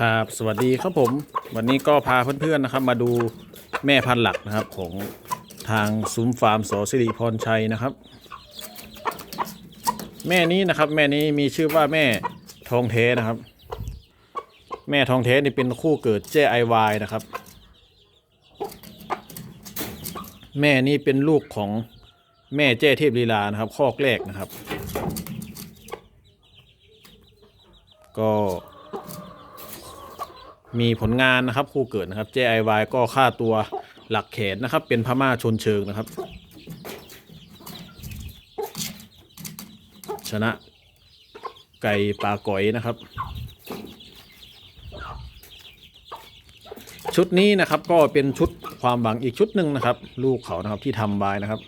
ครับสวัสดีครับผมวันนี้ก็พาเพื่อนๆนะครับ มาดูแม่พันธุ์หลักนะครับของทางซุ้มฟาร์มสสิริพรชัยนะครับ แม่นี้นะครับแม่นี้มีชื่อว่าแม่ทองเทนะครับ แม่ทองเทนี่เป็นคู่เกิดเจไอวายนะครับ แม่นี้เป็นลูกของแม่เจ้เทพลีลานะครับคอกแรกนะครับ ก็ มีผลงานนะครับคู่เกิดนะครับ JIY ก็ค่าตัวหลักแขนนะครับ เป็นพม่าชนเชิงนะครับ ชนะไก่ปลาก๋อยนะครับ ชุดนี้นะครับก็เป็นชุดความหวังอีกชุดหนึ่งนะครับ ลูกเขานะครับที่ทำไว้นะครับ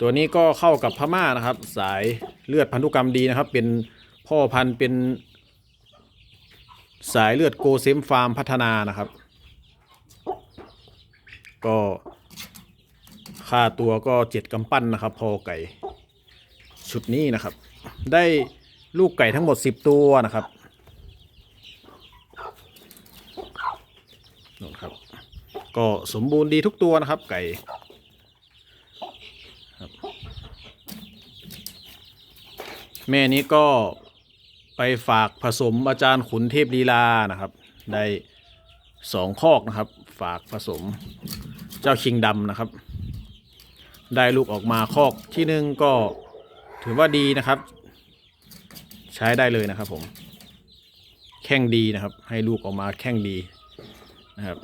ตัวนี้ก็เข้ากับพม่านะครับ สายเลือดพันธุกรรมดีนะครับ เป็น พ่อพันธุ์เป็นสายเลือดโกเซมฟาร์มพัฒนานะครับ ก็ค่าตัวก็เจ็ดกำปั้นนะครับ พอไก่ ชุดนี้นะครับ ได้ลูกไก่ทั้งหมด10ตัวนะครับนู่นครับ ก็สมบูรณ์ดีทุกตัวนะครับ ไก่แม่นี้ก็ ไปฝากผสมอาจารย์ขุนเทพลีลานะครับ ได้สองคอกนะครับ ฝากผสมเจ้าชิงดำนะครับ ได้ลูกออกมาคอกที่หนึ่งก็ถือว่าดีนะครับ ใช้ได้เลยนะครับผม แข้งดีนะครับ ให้ลูกออกมาแข้งดีนะครับ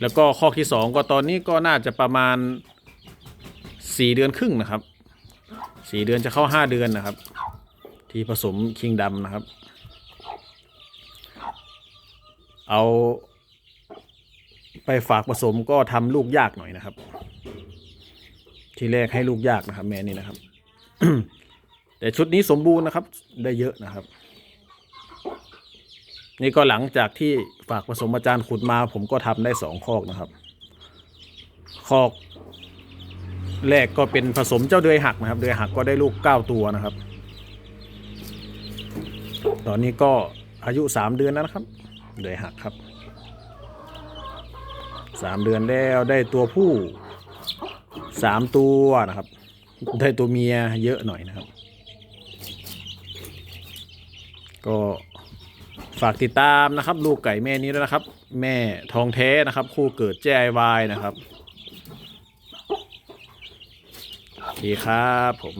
แล้วก็คอกที่สองก็ตอนนี้ก็น่าจะประมาณสี่เดือนครึ่งนะครับสี่เดือนจะเข้าห้าเดือนนะครับ ที่ผสมคิงดำนะครับ เอาไปฝากผสมก็ทำลูกยากหน่อยนะครับ ทีแรกให้ลูกยากนะครับ แม่นี่นะครับ แต่ชุดนี้สมบูรณ์นะครับ ได้เยอะนะครับ นี่ก็หลังจากที่ฝากผสมอาจารย์ขุดมา ผมก็ทำได้สองคอกนะครับ คอกแรกก็เป็นผสมเจ้าเดือยหักนะครับ เดือยหักก็ได้ลูก9ตัวนะครับ ตอนนี้ก็อายุ 3 เดือนแล้วนะครับเดือยหักครับ 3 เดือนแล้วได้ตัวผู้ 3 ตัวนะครับ ได้ตัวเมียเยอะหน่อยนะครับ ก็ฝากติดตามนะครับ ลูกไก่แม่นี้ด้วยนะครับ แม่ทองแท้นะครับ คู่เกิด JIY นะครับโอเคครับผม